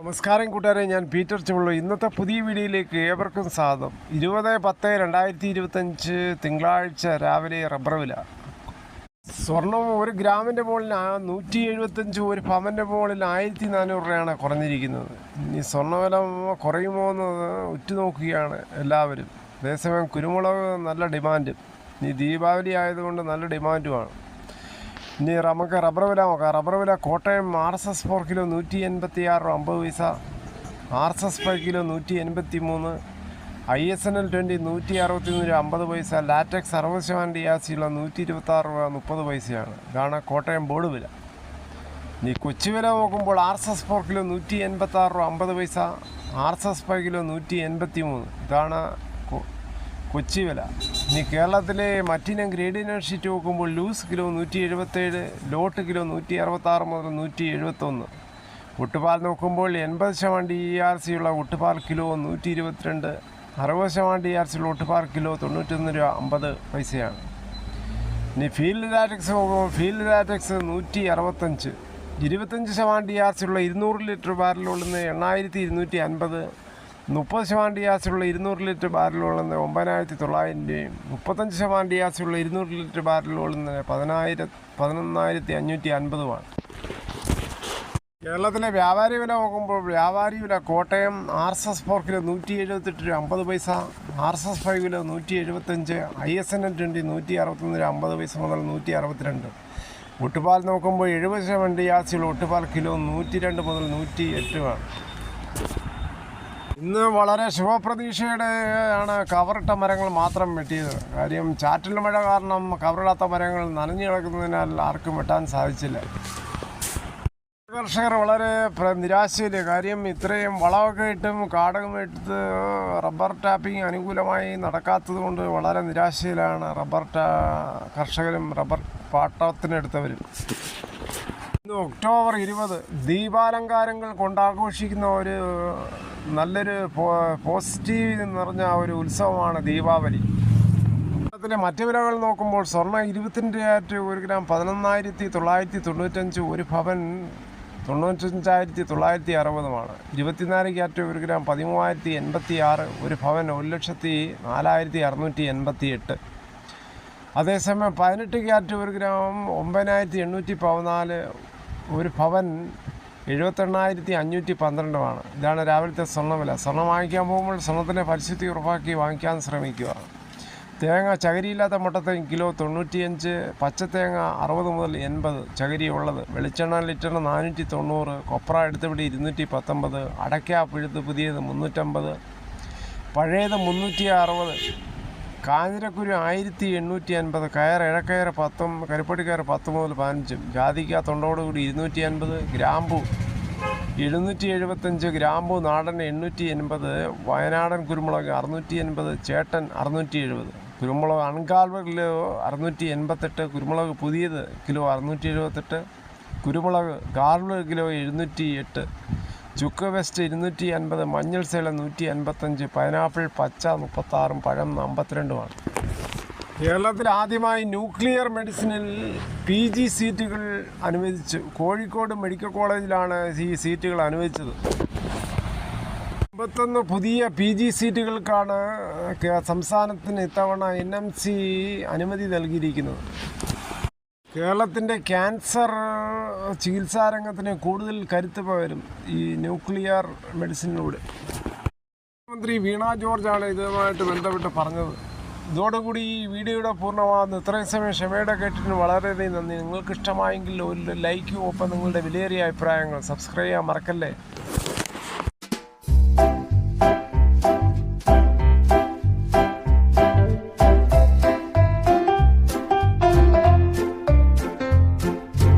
നമസ്കാരം കൂട്ടുകാരെ ഞാൻ പീറ്റർ ചുള്ളു ഇന്നത്തെ പുതിയ വീഡിയോയിലേക്ക് ഏവർക്കും സ്വാഗതം. ഇരുപത് പത്ത് രണ്ടായിരത്തി ഇരുപത്തഞ്ച് തിങ്കളാഴ്ച രാവിലെ റബ്ബർ വില. സ്വർണം ഒരു ഗ്രാമിന്റെ മുകളിൽ നൂറ്റി എഴുപത്തഞ്ച് ഒരു പവന്റെ മുകളിൽ ആയിരത്തി നാനൂറ് രൂപയാണ് കുറഞ്ഞിരിക്കുന്നത്. ഇനി സ്വർണവില കുറയുമോ എന്ന് ഉറ്റുനോക്കുകയാണ് എല്ലാവരും. അതേസമയം കുരുമുളക് നല്ല ഡിമാൻഡും. ഇനി ദീപാവലി ആയതുകൊണ്ട് നല്ല ഡിമാൻഡുമാണ്. ഇനി നമുക്ക് റബ്ബർ വില നോക്കാം. റബ്ബർ വില Kottayam R S S four kilo നൂറ്റി എൺപത്തി ആറ് അമ്പത് പൈസ. R S S five kilo നൂറ്റി എൺപത്തി മൂന്ന് I S N L twenty നൂറ്റി അറുപത്തി മൂന്ന് രൂപ അമ്പത് പൈസ. ലാറ്റക്സ് അറുപത് ശതമാനം ഡിയാസിയുള്ള നൂറ്റി ഇരുപത്തി ആറ് രൂപ മുപ്പത് പൈസയാണ്. ഇതാണ് കോട്ടയം ബോർഡ് വില. ഇനി കൊച്ചു വില നോക്കുമ്പോൾ R S S four kilo നൂറ്റി എൺപത്തി ആറ് രൂപ അമ്പത് പൈസ. R S S five kilo നൂറ്റി എൺപത്തി മൂന്ന് ഇതാണ് കൊച്ചി വില. ഇനി കേരളത്തിലെ മറ്റിനം ഗ്രേഡിന ഷീറ്റ് നോക്കുമ്പോൾ ലൂസ് കിലോ നൂറ്റി എഴുപത്തേഴ് ലോട്ട് കിലോ നൂറ്റി അറുപത്താറ് മുതൽ നൂറ്റി എഴുപത്തൊന്ന് ഒട്ടുപാൽ നോക്കുമ്പോൾ എൺപത് ശതമാനം ഡി ആർ സി ഉള്ള ഒട്ടുപാൽ കിലോ നൂറ്റി ഇരുപത്തിരണ്ട് അറുപത് ശതമാനം ഡി ആർ സി ഉള്ള ഒട്ടുപാൽ കിലോ തൊണ്ണൂറ്റൊന്ന് രൂപ അമ്പത് പൈസയാണ്. ഇനി ഫീൽഡ് ലാറ്റക്സ് നോക്കുമ്പോൾ ഫീൽഡ് ലാറ്റക്സ് നൂറ്റി അറുപത്തഞ്ച് ഇരുപത്തഞ്ച് ശതമാനം ഡി ആർ സി ഉള്ള ഇരുന്നൂറ് ലിറ്റർ ബാരലുള്ളുന്ന എണ്ണായിരത്തി ഇരുന്നൂറ്റി അൻപത് മുപ്പത് ശതമാനം ഡി ആസിലുള്ള ഇരുന്നൂറ് ലിറ്റർ ബാരലുള്ളുന്ന ഒമ്പതിനായിരത്തി തൊള്ളായിരം രൂപയും മുപ്പത്തഞ്ച് ശതമാനം ഡി ആസിലുള്ള ഇരുന്നൂറ് ലിറ്റർ ബാരലുള്ളുന്ന പതിനായിര പതിനൊന്നായിരത്തി അഞ്ഞൂറ്റി അൻപതുമാണ് കേരളത്തിലെ വ്യാപാരി വില നോക്കുമ്പോൾ വ്യാപാരി വില Kottayam R S S four kilo നൂറ്റി എഴുപത്തെട്ട് രൂപ അമ്പത് പൈസ R S S five kilo നൂറ്റി എഴുപത്തഞ്ച് I S N L twenty നൂറ്റി അറുപത്തൊന്ന് രൂപ അമ്പത് പൈസ മുതൽ നൂറ്റി അറുപത്തിരണ്ട് ഒട്ടുപാൽ നോക്കുമ്പോൾ എഴുപത് ശതമാനം ഡിയാസിയുള്ള ഒട്ടുപാൽ കിലോ നൂറ്റി രണ്ട് മുതൽ നൂറ്റി എട്ടുമാണ് ഇന്ന് വളരെ ശുഭപ്രതീക്ഷയുടെ ആണ് കവറിട്ട മരങ്ങൾ മാത്രം വെട്ടിയത്. കാര്യം ചാറ്റൽ മഴ കാരണം കവറിടാത്ത മരങ്ങൾ നനഞ്ഞു കിടക്കുന്നതിനാൽ ആർക്കും വെട്ടാൻ സാധിച്ചില്ല. കർഷകർ വളരെ നിരാശയിൽ. കാര്യം ഇത്രയും വളമൊക്കെ ഇട്ടും കാടകം എടുത്ത് റബ്ബർ ടാപ്പിംഗ് അനുകൂലമായി നടക്കാത്തത് കൊണ്ട് വളരെ നിരാശയിലാണ് റബ്ബർ കർഷകരും റബ്ബർ പാട്ടത്തിനെടുത്തവരും. ഒക്ടോബർ ഇരുപത് ദീപാലങ്കാരങ്ങൾ കൊണ്ടാഘോഷിക്കുന്ന ഒരു നല്ലൊരു പോസിറ്റീവ് നിറഞ്ഞ ഒരു ഉത്സവമാണ് ദീപാവലി. കേരളത്തിലെ മറ്റു വിലകൾ നോക്കുമ്പോൾ സ്വർണ ഇരുപത്തിന്റെ ക്യാരറ്റ് ഒരു ഗ്രാം പതിനൊന്നായിരത്തി തൊള്ളായിരത്തി തൊണ്ണൂറ്റഞ്ച് ഒരു ഭവൻ തൊണ്ണൂറ്റഞ്ചായിരത്തി തൊള്ളായിരത്തി അറുപതുമാണ്. ഇരുപത്തിനാല് ക്യാറ്റ് ഒരു ഗ്രാം പതിമൂവായിരത്തി എൺപത്തി ആറ് ഒരു ഭവൻ ഒരു ലക്ഷത്തി നാലായിരത്തി അറുന്നൂറ്റി എൺപത്തി എട്ട് അതേസമയം പതിനെട്ട് ക്യാറ്റ് ഒരു ഗ്രാം ഒമ്പതിനായിരത്തി എണ്ണൂറ്റി പതിനാല് ഒരു ഭവൻ എഴുപത്തെണ്ണായിരത്തി അഞ്ഞൂറ്റി പന്ത്രണ്ടുമാണ് ഇതാണ് രാവിലത്തെ സ്വർണവില സ്വർണം വാങ്ങിക്കാൻ പോകുമ്പോൾ സ്വർണത്തിന്റെ പരിശുദ്ധി ഉറപ്പാക്കി വാങ്ങിക്കാൻ ശ്രമിക്കുക. തേങ്ങ ചകരിയില്ലാത്ത മുട്ടത്തേങ്ങ കിലോ തൊണ്ണൂറ്റിയഞ്ച് പച്ചത്തേങ്ങ അറുപത് മുതൽ എൺപത് ചകിരി ഉള്ളത്. വെളിച്ചെണ്ണ ലിറ്ററിന് നാനൂറ്റി തൊണ്ണൂറ് കൊപ്ര എടുത്തുപിടി ഇരുന്നൂറ്റി പത്തൊമ്പത് അടയ്ക്ക പിഴുത്ത് പുതിയത് മുന്നൂറ്റമ്പത് പഴയത് മുന്നൂറ്റി അറുപത് കാഞ്ഞിരക്കുരു ആയിരത്തി എണ്ണൂറ്റി അൻപത് കയർ ഇഴക്കയർ പത്തും കയർ പത്ത് മുതൽ പതിനഞ്ചും ജാതിക്ക തൊണ്ടോടുകൂടി ഇരുന്നൂറ്റി അൻപത് ഗ്രാമ്പു എഴുന്നൂറ്റി എഴുപത്തഞ്ച് ഗ്രാമ്പു നാടൻ എണ്ണൂറ്റി എൺപത് വയനാടൻ കുരുമുളക് അറുന്നൂറ്റി എൺപത് ചേട്ടൻ അറുന്നൂറ്റി എഴുപത്. കുരുമുളക് അൺകാൽവ കിലോ അറുന്നൂറ്റി എൺപത്തെട്ട് കുരുമുളക് പുതിയത് കിലോ അറുന്നൂറ്റി എഴുപത്തെട്ട് കുരുമുളക് കാൽവ കിലോ എഴുന്നൂറ്റി എട്ട് ചുക്ക് വെസ്റ്റ് ഇരുന്നൂറ്റി അൻപത് മഞ്ഞൾ സേല നൂറ്റി അൻപത്തഞ്ച് പൈനാപ്പിൾ പച്ച മുപ്പത്താറും പഴം അമ്പത്തിരണ്ടുമാണ്. കേരളത്തിൽ ആദ്യമായി ന്യൂക്ലിയർ മെഡിസിനിൽ പി ജി സീറ്റുകൾ അനുവദിച്ചു. കോഴിക്കോട് മെഡിക്കൽ കോളേജിലാണ് ഈ സീറ്റുകൾ അനുവദിച്ചത്. അമ്പത്തൊന്ന് പുതിയ പി ജി സീറ്റുകൾക്കാണ് സംസ്ഥാനത്തിന് ഇത്തവണ എൻ എം സി അനുമതി നൽകിയിരിക്കുന്നത്. കേരളത്തിന്റെ ക്യാൻസർ ചികിത്സാ രംഗത്തിന് കൂടുതൽ കരുത്ത് പകരും ഈ ന്യൂക്ലിയർ മെഡിസിനിലൂടെ. മന്ത്രി വീണ ജോർജാണ് ഇതുമായിട്ട് ബന്ധപ്പെട്ട് പറഞ്ഞത്. ഇതോടുകൂടി ഈ വീഡിയോയുടെ പൂർണമാകുന്നു. ഇത്രയും സമയം ക്ഷമയുടെ കേട്ടിട്ട് വളരെയധികം നന്ദി. നിങ്ങൾക്ക് ഇഷ്ടമായെങ്കിൽ ഒരു ലൈക്കും ഒപ്പം നിങ്ങളുടെ വിലയേറിയ അഭിപ്രായങ്ങൾ സബ്സ്ക്രൈബ് ചെയ്യാൻ മറക്കല്ലേ?